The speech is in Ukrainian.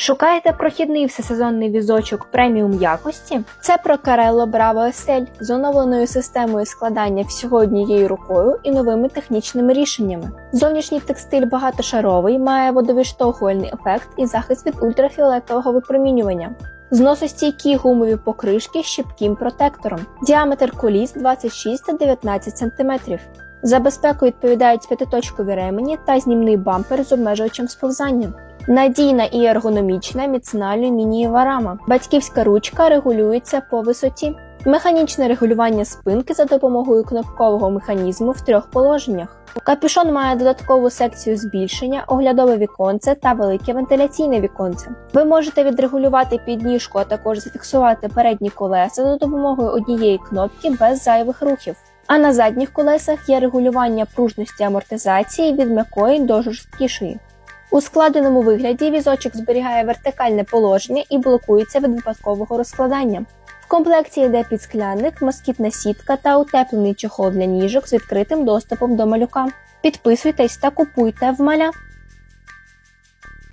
Шукаєте прохідний всесезонний візочок преміум якості? Це Прокарело Браво SL з оновленою системою складання всього однією рукою і новими технічними рішеннями. Зовнішній текстиль багатошаровий, має водовідштовхувальний ефект і захист від ультрафіолетового випромінювання. Зносостійкі гумові покришки з щіпким протектором. Діаметр коліс 26 та 19 см. За безпеку відповідають п'ятиточкові ремені та знімний бампер з обмежувачем сповзання. Надійна і ергономічна міцна алюмінієва рама. Батьківська ручка регулюється по висоті. Механічне регулювання спинки за допомогою кнопкового механізму в трьох положеннях. Капюшон має додаткову секцію збільшення, оглядове віконце та велике вентиляційне віконце. Ви можете відрегулювати підніжку, а також зафіксувати передні колеса за допомогою однієї кнопки без зайвих рухів. А на задніх колесах є регулювання пружності амортизації від м'якої до жорсткішої. У складеному вигляді візочок зберігає вертикальне положення і блокується від випадкового розкладання. В комплекті йде підсклянник, москітна сітка та утеплений чохол для ніжок з відкритим доступом до малюка. Підписуйтесь та купуйте в маля.